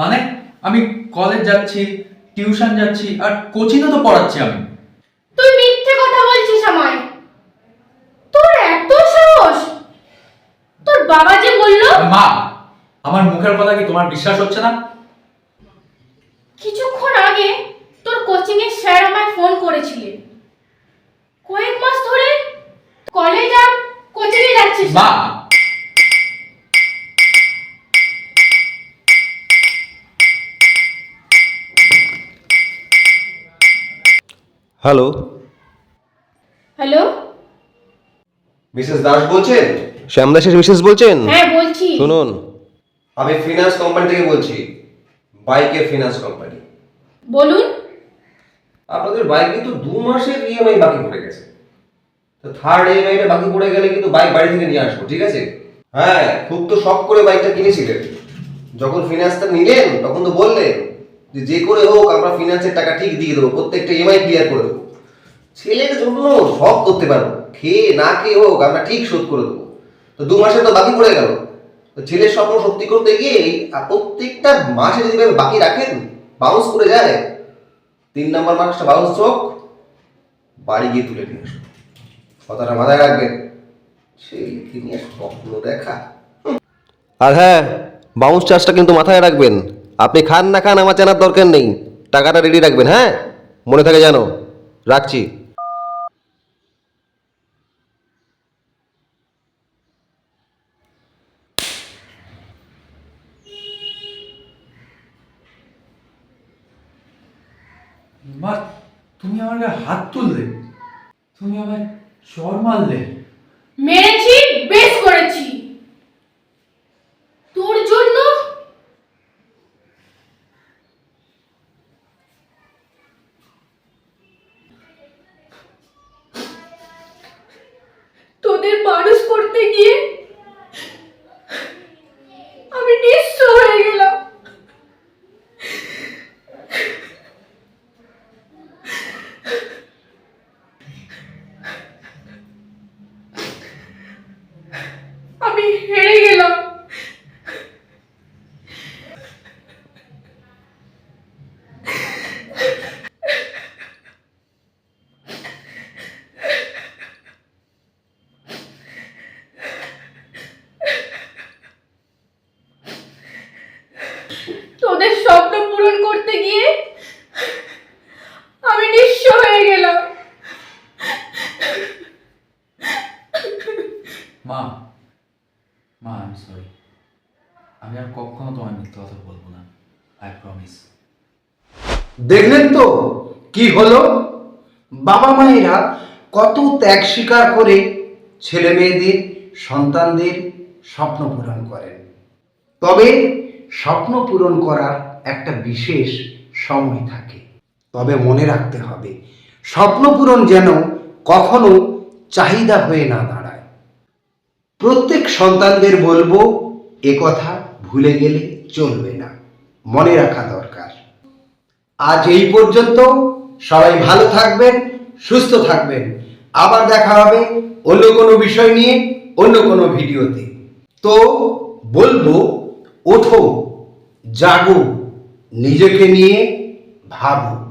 মানে আমি কলেজ যাচ্ছি টিউশন যাচ্ছি আর কোচিংও তো পড়াচ্ছি আমি। তুই মিথ্যে কথা বলছিস আমায়। তোর এত সাহস। তোর বাবা যে বলল মা আমার মুখের কথা কি তোমার বিশ্বাস হচ্ছে না? কিছুক্ষণ আগে তোর কোচিং এর স্যার আমায় ফোন করেছিলেন। কয়েক মাস ধরে কলেজ আর কোচিং এ যাচ্ছিস। মা হ্যালো। হ্যালো? মিসেস দাস বলছেন? শ্যামদাসের মিসেস বলছেন? হ্যাঁ বলছি। শুনুন। আমি ফিনান্স কোম্পানি থেকে বলছি। বাইকের ফিনান্স কোম্পানি বলুন। আপনাদের বাইক কিন্তু দু মাসের ইএমআই বাকি পড়ে গেছে। তো থার্ড ইএমআইটা বাকি পড়ে গেলে কিন্তু বাইক বাড়ি থেকে নিয়ে আসব ঠিক আছে? হ্যাঁ খুব তো শখ করে বাইকটা কিনেছিলেন। যখন ফিনান্সটা নিলেন তখন তো বললেন যে যে করে হোক, আমরা ফিনান্সের টাকা ঠিক দিয়ে দেবো, প্রত্যেকটা ইএমআই ক্লিয়ার করে দেবো। ছেলের জন্য সব করতে পারব, খেয়ে না খেয়ে হোক, আমরা ঠিক শোধ করে দেবো। তো দু মাসে তো বাকি পড়ে গেল। তো ছেলের স্বপ্ন সত্যি করতে গিয়ে প্রত্যেকটা মাসে যদি বাকি রাখেন বাউন্স করে যায়, তিন নম্বর মার্কসটা বাউন্স হোক, বাড়ি গিয়ে তুলে নিয়ে আসব কথাটা মাথায় রাখবেন। সেই নিয়ে স্বপ্ন দেখা। আর হ্যাঁ বাউন্স চার্জটা কিন্তু মাথায় রাখবেন। আপনি খান না খান, আমার জানার দরকার নেই। টাকাটা রেডি রাখবেন হ্যাঁ? মনে থাকে জানো রাখছি। তুমি আমার হাত তুললে। তুমি আমায় চর মারলে মেরেছি বেশ করেছি তোর জন্য তোদের মানুষ করতে গিয়ে আমি নিঃস্ব হয়ে গেলাম আমি হেরে গেলাম। তোদের স্বপ্ন পূরণ করতে গিয়ে আমি নিঃস্ব হয়ে গেলাম মা মা আমি সরি। আমি আর কখনো তোমায় মিথ্যে কথা বলব না আই প্রমিস দেখলেন তো কি হলো? বাবা মায়েরা কত ত্যাগ স্বীকার করে ছেলে মেয়েদের, সন্তানদের স্বপ্ন পূরণ করেন। তবে স্বপ্ন পূরণ করার একটা বিশেষ সময় থাকে। তবে মনে রাখতে হবে, স্বপ্ন পূরণ যেন কখনো চাহিদা হয়ে না দাঁড়ায়। প্রত্যেক সন্তানদের বলব, এ কথা ভুলে গেলে চলবে না। মনে রাখা দরকার। আজ এই পর্যন্ত। সবাই ভালো থাকবেন, সুস্থ থাকবেন। আবার দেখা হবে অন্য কোনো বিষয় নিয়ে, অন্য কোনো ভিডিওতে। তো বলব, ওঠো, জাগো, নিজেকে নিয়ে ভাবো।